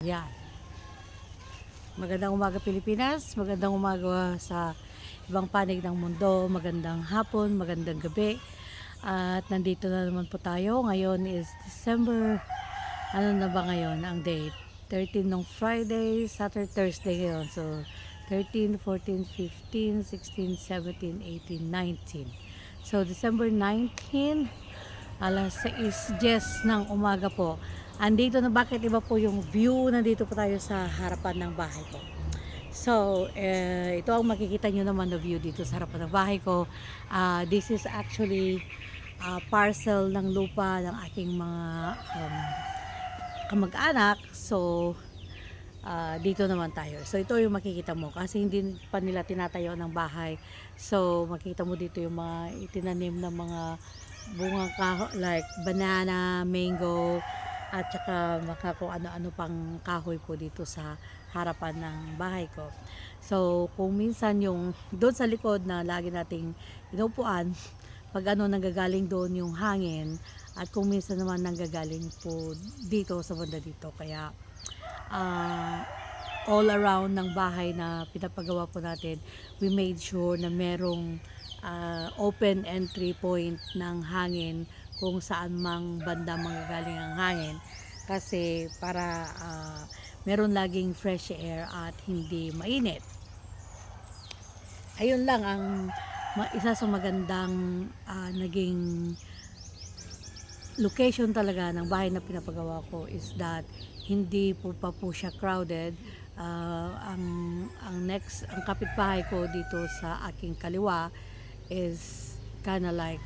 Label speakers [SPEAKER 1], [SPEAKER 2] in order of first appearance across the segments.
[SPEAKER 1] Yan. Magandang umaga Pilipinas, magandang umaga sa ibang panig ng mundo, magandang hapon, magandang gabi. At nandito na naman po tayo. Ngayon is December, ano na ba ngayon ang date? 13 ng Friday, Saturday, Thursday ngayon. So, 13, 14, 15, 16, 17, 18, 19. So, December 19, alas 6.10 ng umaga po. Andito na bakit iba po yung view, nandito po tayo sa harapan ng bahay ko. So, eh, ito ang makikita nyo naman na view dito sa harapan ng bahay ko. Ah, this is actually ah, parcel ng lupa ng aking mga um, kamag-anak. So, ah, dito naman tayo. So, ito yung makikita mo kasi hindi pa nila tinatayo ng bahay. So, makikita mo dito yung mga itinanim na mga bunga kaho like banana, mango, at saka maka kung ano-ano pang kahoy po dito sa harapan ng bahay ko. So, kung minsan yung doon sa likod na lagi nating inupuan, pag ano nanggagaling doon yung hangin, at kung minsan naman nanggagaling po dito sa banda dito. Kaya, ah, all around ng bahay na pinapagawa po natin, we made sure na merong ah, open entry point ng hangin kung saan mang banda manggagaling ang hangin kasi para ah, meron laging fresh air at hindi mainit. Ayun lang ang isa sa magandang ah, naging location talaga ng bahay na pinapagawa ko is that hindi po pa po siya crowded. Ah, ang ang next ang kapitbahay ko dito sa aking kaliwa is kinda like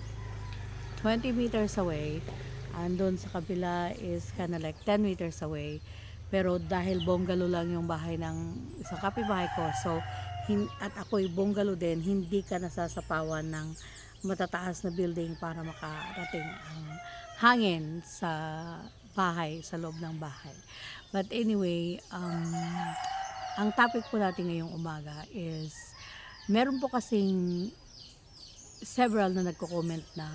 [SPEAKER 1] 20 meters away. Andun sa kabila is kinda like 10 meters away. Pero dahil bungalow lang yung bahay ng isang kapitbahay ko, so hin- at ako'y bungalow din, hindi ka nasasapawan ng matataas na building para makarating ang hangin sa bahay, sa loob ng bahay. But anyway, um, ang topic po natin ngayong umaga is meron po kasing several na nagko-comment na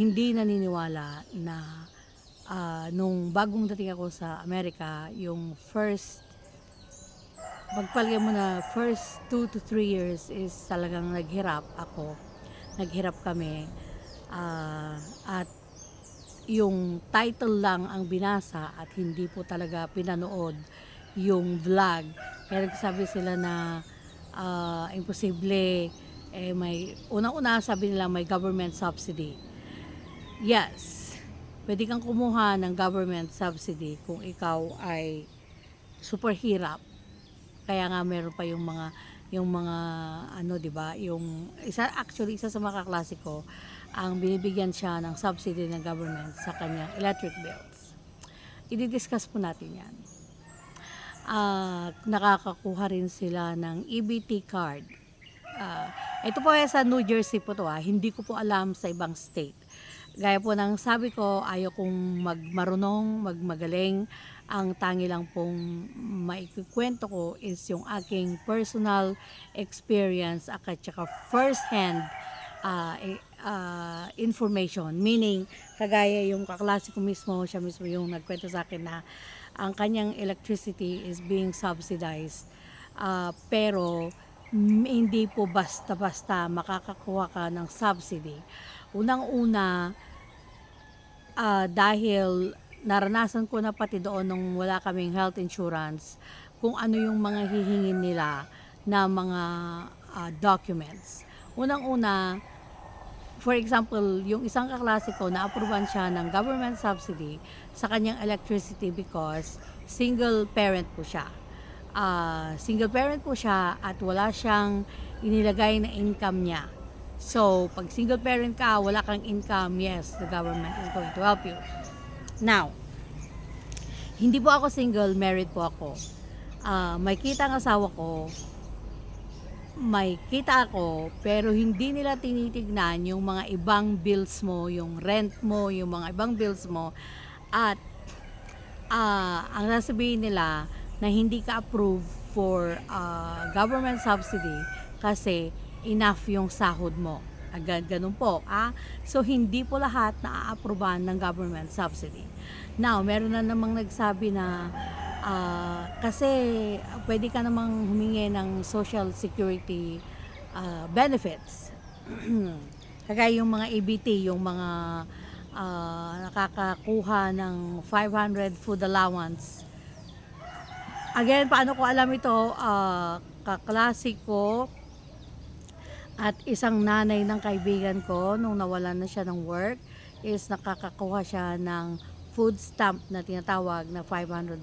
[SPEAKER 1] hindi naniniwala na ah, nung bagong dating ako sa Amerika, yung first magpalagay mo na first 2 to 3 years is talagang naghirap ako. Naghirap kami. Ah, at yung title lang ang binasa at hindi po talaga pinanood yung vlog. Kaya nagsabi sila na ah, imposible eh may unang-una sabi nila may government subsidy. Yes. Pwede kang kumuha ng government subsidy kung ikaw ay super hirap. Kaya nga meron pa yung mga yung mga ano 'di ba yung isa actually isa sa mga kaklase ang binibigyan siya ng subsidy ng government sa kanyang electric bills. I-discuss po natin 'yan. Ah, nakakakuha rin sila ng EBT card. Ah, ito po ay sa New Jersey po to ah. Hindi ko po alam sa ibang state. Gaya po ng sabi ko, ayaw kong magmarunong, magmagaling. Ang tangi lang pong maikikwento ko is yung aking personal experience at saka first hand eh, ah, information. Meaning, kagaya yung kaklase ko mismo, siya mismo yung nagkwento sa akin na ang kanyang electricity is being subsidized. Ah, pero, hindi po basta-basta makakakuha ka ng subsidy. Unang-una, ah, dahil naranasan ko na pati doon nung wala kaming health insurance, kung ano yung mga hihingin nila na mga ah, documents. Unang-una, for example, yung isang kaklase ko, na-approvean siya ng government subsidy sa kanyang electricity because single parent po siya. Ah, single parent po siya at wala siyang inilagay na income niya. So, pag single parent ka, wala kang income, yes, the government is going to help you. Now, hindi po ako single, married po ako. Ah, may kita ang asawa ko, may kita ako, pero hindi nila tinitignan yung mga ibang bills mo, yung rent mo, yung mga ibang bills mo, at ah, ang nasabihin nila na hindi ka approve for ah, government subsidy kasi enough yung sahod mo. Agad ganun po. Ah? So, hindi po lahat na-approvean ng government subsidy. Now, meron na namang nagsabi na Ah, kasi pwede ka namang humingi ng social security ah, benefits. Kagaya yung mga ABT, yung mga ah, nakakakuha ng 500 food allowance. Again, paano ko alam ito? Ah, kaklase ko at isang nanay ng kaibigan ko nung nawalan na siya ng work is nakakakuha siya ng food stamp na tinatawag na $500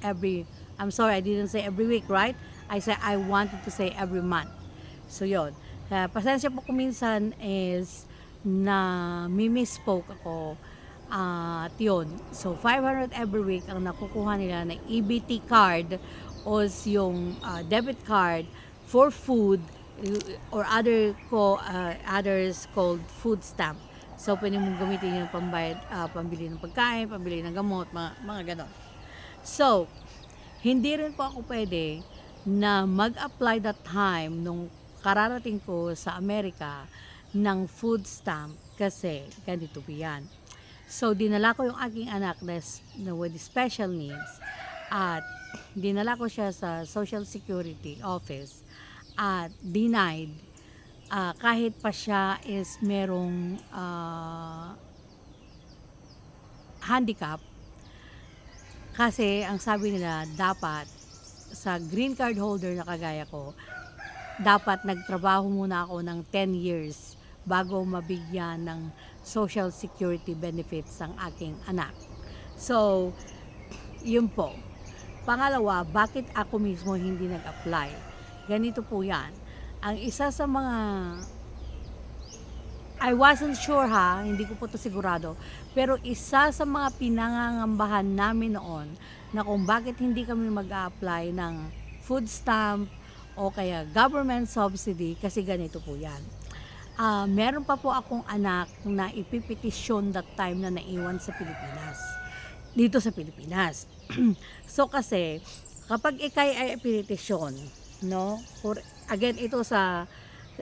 [SPEAKER 1] every I'm sorry I didn't say every week right? I said I wanted to say every month. So yon uh, pasensya po kung minsan is na mimisspoke ako. Ah, at yun. So 500 every week ang nakukuha nila na EBT card o yung ah, debit card for food uh, or other ko uh, others called food stamp. So pwede mong gamitin yung pambayad, ah, pambili ng pagkain, pambili ng gamot, mga, mga ganon. So, hindi rin po ako pwede na mag-apply that time nung kararating ko sa Amerika ng food stamp kasi ganito po yan. So, dinala ko yung aking anak na, na with special needs at dinala ko siya sa Social Security Office at denied ah, kahit pa siya is merong ah, handicap kasi ang sabi nila dapat sa green card holder na kagaya ko dapat nagtrabaho muna ako ng 10 years bago mabigyan ng social security benefits ang aking anak. So, yun po. Pangalawa, bakit ako mismo hindi nag-apply? Ganito po yan. Ang isa sa mga I wasn't sure ha, hindi ko po to sigurado. Pero isa sa mga pinangangambahan namin noon na kung bakit hindi kami mag-apply ng food stamp o kaya government subsidy kasi ganito po yan. Ah, meron pa po akong anak na ipipetisyon that time na naiwan sa Pilipinas. Dito sa Pilipinas. so kasi, kapag ikay ay ipipetisyon, no? For, again, ito sa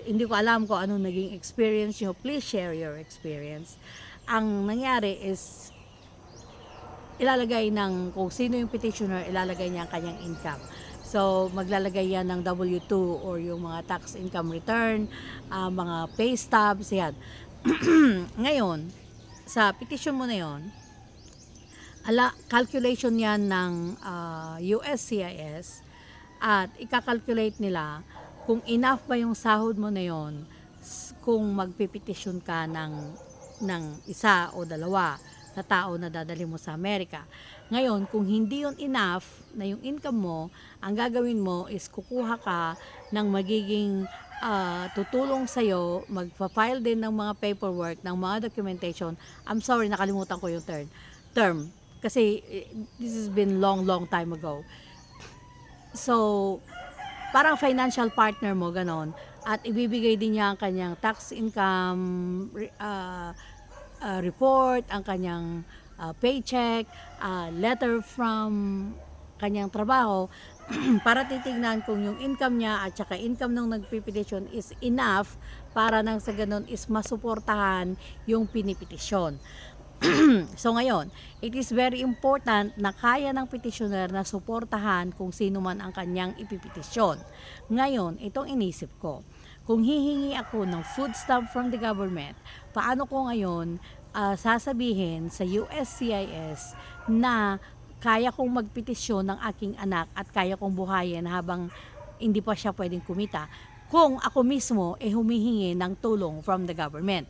[SPEAKER 1] hindi ko alam kung anong naging experience nyo. Please share your experience. Ang nangyari is, ilalagay ng, kung sino yung petitioner, ilalagay niya ang kanyang income. So, maglalagay yan ng W-2 or yung mga tax income return, ah, mga pay stubs, yan. Ngayon, sa petition mo na yon, ala, calculation yan ng ah, USCIS at ikakalculate nila kung enough ba yung sahod mo na yon kung magpipetisyon ka ng, ng isa o dalawa na tao na dadali mo sa Amerika. Ngayon, kung hindi yon enough na yung income mo, ang gagawin mo is kukuha ka ng magiging ah, tutulong sa'yo, magpa-file din ng mga paperwork, ng mga documentation. I'm sorry, nakalimutan ko yung term. term. Kasi eh, this has been long, long time ago. So, parang financial partner mo, ganon. At ibibigay din niya ang kanyang tax income ah, ah, report, ang kanyang ah, paycheck, ah, letter from kanyang trabaho para titignan kung yung income niya at saka income ng nagpipetisyon is enough para nang sa ganun is masuportahan yung pinipetisyon. so ngayon, it is very important na kaya ng petitioner na suportahan kung sino man ang kanyang ipipetisyon. Ngayon, itong inisip ko, kung hihingi ako ng food stamp from the government, paano ko ngayon ah, sasabihin sa USCIS na kaya kong magpetisyon ng aking anak at kaya kong buhayin habang hindi pa siya pwedeng kumita kung ako mismo eh humihingi ng tulong from the government.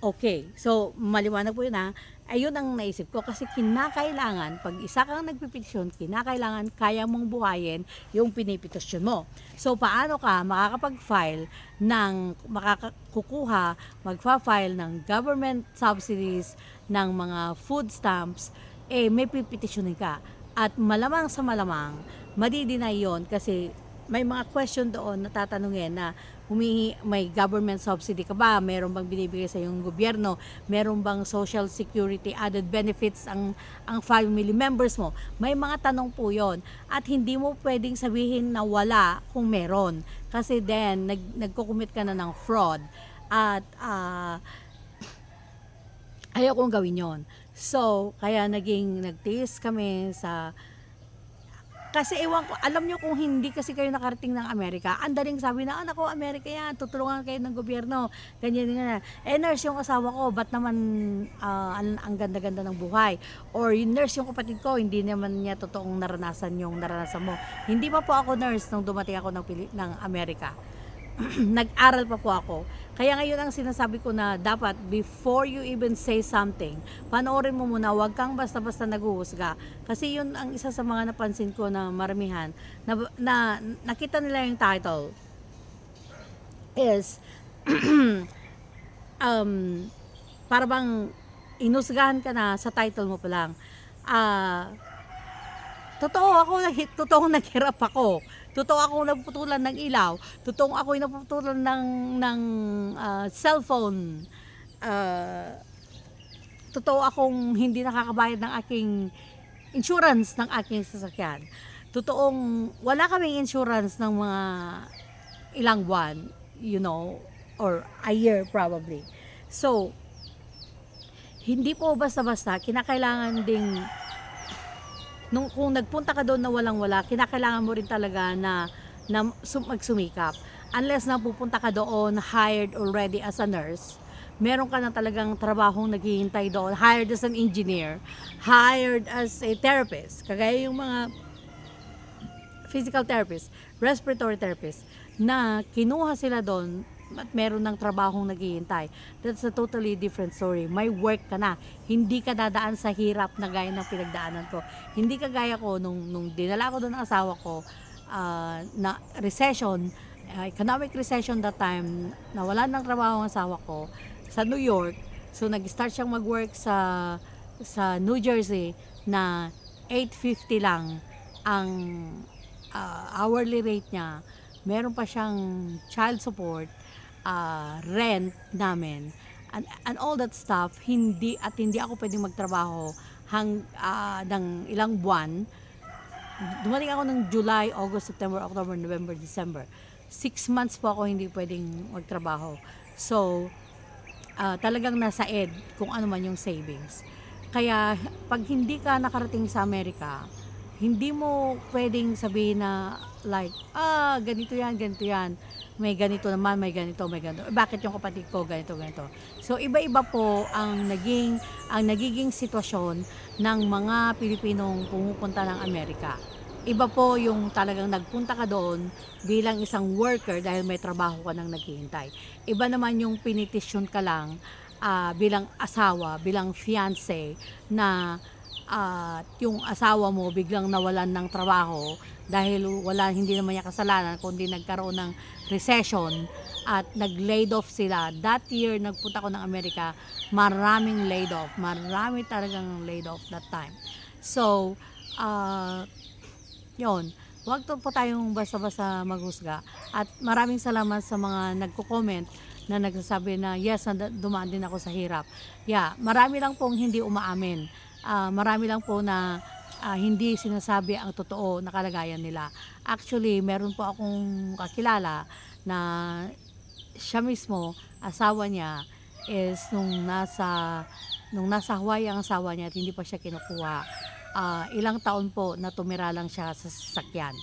[SPEAKER 1] Okay, so maliwanag po yun ha. Ayun ang naisip ko kasi kinakailangan, pag isa kang nagpipetisyon, kinakailangan kaya mong buhayin yung pinipetisyon mo. So paano ka makakapag-file ng, makakakukuha, magfa-file ng government subsidies, ng mga food stamps, eh may pipetisyonin ka. At malamang sa malamang, madidinay yon kasi may mga question doon na tatanungin na humihi, may government subsidy ka ba? Meron bang binibigay sa yung gobyerno? Meron bang social security added benefits ang, ang family members mo? May mga tanong po yon At hindi mo pwedeng sabihin na wala kung meron. Kasi then, nag, nagkukumit ka na ng fraud. At ah, ayaw kong gawin yon. So, kaya naging nagtiis kami sa kasi ewan ko, alam nyo kung hindi kasi kayo nakarating ng Amerika, ang daling sabi na, anak ko, Amerika yan, tutulungan kayo ng gobyerno, ganyan, ganyan. Eh, nurse yung asawa ko, ba't naman ah, ang, ang ganda-ganda ng buhay? Or yung nurse yung kapatid ko, hindi naman niya totoong naranasan yung naranasan mo. Hindi pa po ako nurse nung dumating ako ng, Pili- ng Amerika. Nag-aral pa po ako. Kaya ngayon ang sinasabi ko na dapat before you even say something, panoorin mo muna, huwag kang basta-basta naghuhusga. Kasi yun ang isa sa mga napansin ko na maramihan, na, na nakita nila yung title is um, para bang inusgahan ka na sa title mo pa lang. Ah, totoo ako, nag- totoong naghirap ako. Totoo ako naputulan ng ilaw. Totoo ako naputulan ng, ng ah, cellphone. Ah, totoo akong hindi nakakabayad ng aking insurance ng aking sasakyan. Totoong wala kaming insurance ng mga ilang buwan, you know, or a year probably. So, hindi po basta-basta, kinakailangan ding nung kung nagpunta ka doon na walang-wala, kinakailangan mo rin talaga na, na sum- magsumikap. Unless na pupunta ka doon hired already as a nurse, meron ka na talagang trabahong naghihintay doon, hired as an engineer, hired as a therapist. Kagaya yung mga physical therapist, respiratory therapist, na kinuha sila doon at meron ng trabahong naghihintay. That's a totally different story. May work ka na. Hindi ka dadaan sa hirap na gaya ng pinagdaanan ko. Hindi ka gaya ko nung, nung dinala ko doon ang asawa ko ah, na recession, ah, economic recession that time, nawalan ng trabaho ang asawa ko sa New York. So nag-start siyang mag-work sa sa New Jersey na 850 lang ang ah, hourly rate niya. Meron pa siyang child support, ah, rent namin, and, and all that stuff, hindi at hindi ako pwedeng magtrabaho hang ah, ng ilang buwan. Dumating ako ng July, August, September, October, November, December. Six months po ako hindi pwedeng magtrabaho. So, ah, talagang nasa ed kung ano man yung savings. Kaya pag hindi ka nakarating sa Amerika, hindi mo pwedeng sabihin na like, ah, ganito yan, ganito yan. May ganito naman, may ganito, may ganito. Bakit yung kapatid ko ganito, ganito. So, iba-iba po ang naging, ang nagiging sitwasyon ng mga Pilipinong pumupunta ng Amerika. Iba po yung talagang nagpunta ka doon bilang isang worker dahil may trabaho ka nang naghihintay. Iba naman yung pinitisyon ka lang ah, bilang asawa, bilang fiance na at yung asawa mo biglang nawalan ng trabaho dahil wala hindi naman niya kasalanan kundi nagkaroon ng recession at nag-laid off sila. That year nagpunta ko ng Amerika, maraming laid off. Marami talagang laid off that time. So, uh, yon Huwag to po tayong basta-basta maghusga. At maraming salamat sa mga nagko-comment na nagsasabi na yes, dumaan din ako sa hirap. Yeah, marami lang pong hindi umaamin. Ah, marami lang po na ah, hindi sinasabi ang totoo na kalagayan nila. Actually, meron po akong kakilala na siya mismo, asawa niya, is nung nasa nung nasa Hawaii ang asawa niya at hindi pa siya kinukuha. ah, ilang taon po na tumira lang siya sa sasakyan.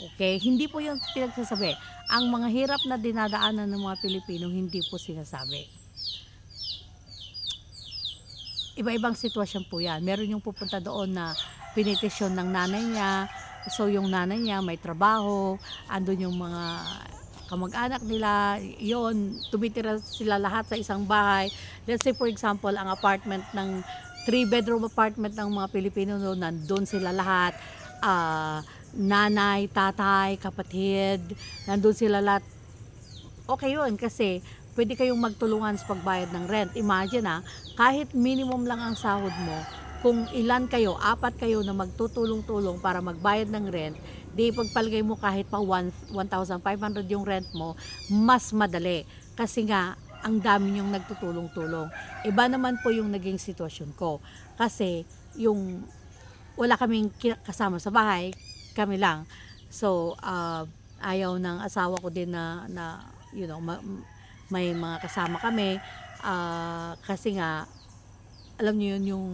[SPEAKER 1] Okay? Hindi po yung pinagsasabi. Ang mga hirap na dinadaanan ng mga Pilipino, hindi po sinasabi. Iba-ibang sitwasyon po yan. Meron yung pupunta doon na pinitisyon ng nanay niya. So yung nanay niya may trabaho, andun yung mga kamag-anak nila, yon tumitira sila lahat sa isang bahay. Let's say for example, ang apartment ng three bedroom apartment ng mga Pilipino noon, nandun sila lahat. Ah, nanay, tatay, kapatid, nandun sila lahat. Okay yun kasi pwede kayong magtulungan sa pagbayad ng rent. Imagine ah, kahit minimum lang ang sahod mo, kung ilan kayo, apat kayo na magtutulong-tulong para magbayad ng rent, di pagpalagay mo kahit pa one- 1,500 yung rent mo, mas madali. Kasi nga, ang dami yung nagtutulong-tulong. Iba naman po yung naging sitwasyon ko. Kasi yung wala kaming kasama sa bahay, kami lang. So, ah, ayaw ng asawa ko din na, na you know, ma- may mga kasama kami. Ah, kasi nga, alam niyo yun, yung,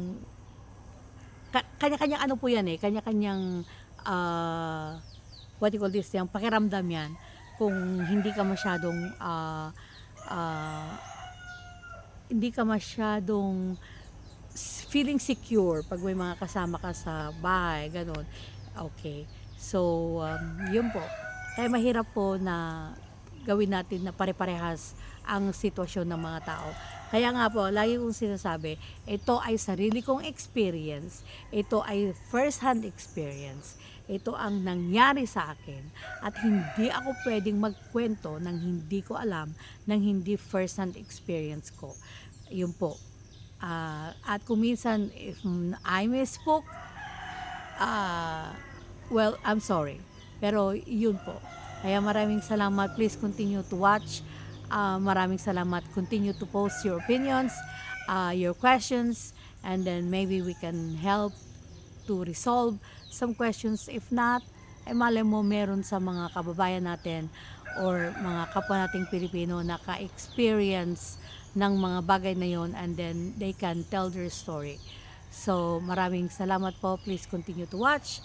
[SPEAKER 1] ka- kanya-kanyang ano po yan eh, kanya-kanyang, ah, what you call this, yung pakiramdam yan, kung hindi ka masyadong, ah, ah, hindi ka masyadong feeling secure pag may mga kasama ka sa bahay, ganun. Okay. So, um, yun po. Kaya mahirap po na gawin natin na pare-parehas ang sitwasyon ng mga tao. Kaya nga po, lagi kong sinasabi, ito ay sarili kong experience. Ito ay first-hand experience. Ito ang nangyari sa akin. At hindi ako pwedeng magkwento ng hindi ko alam, ng hindi first-hand experience ko. Yun po. Ah, at kung minsan, if I misspoke, ah, well, I'm sorry. Pero yun po. Kaya maraming salamat. Please continue to watch. Ah, maraming salamat. Continue to post your opinions, ah, your questions, and then maybe we can help to resolve some questions. If not, ay malay mo meron sa mga kababayan natin or mga kapwa nating Pilipino na ka-experience ng mga bagay na yon and then they can tell their story. So, maraming salamat po. Please continue to watch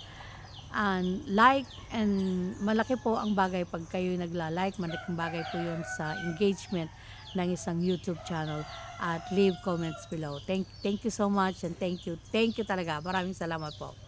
[SPEAKER 1] and like and malaki po ang bagay pag kayo nagla-like, malaking bagay po yun sa engagement ng isang YouTube channel at leave comments below. Thank, thank you so much and thank you. Thank you talaga. Maraming salamat po.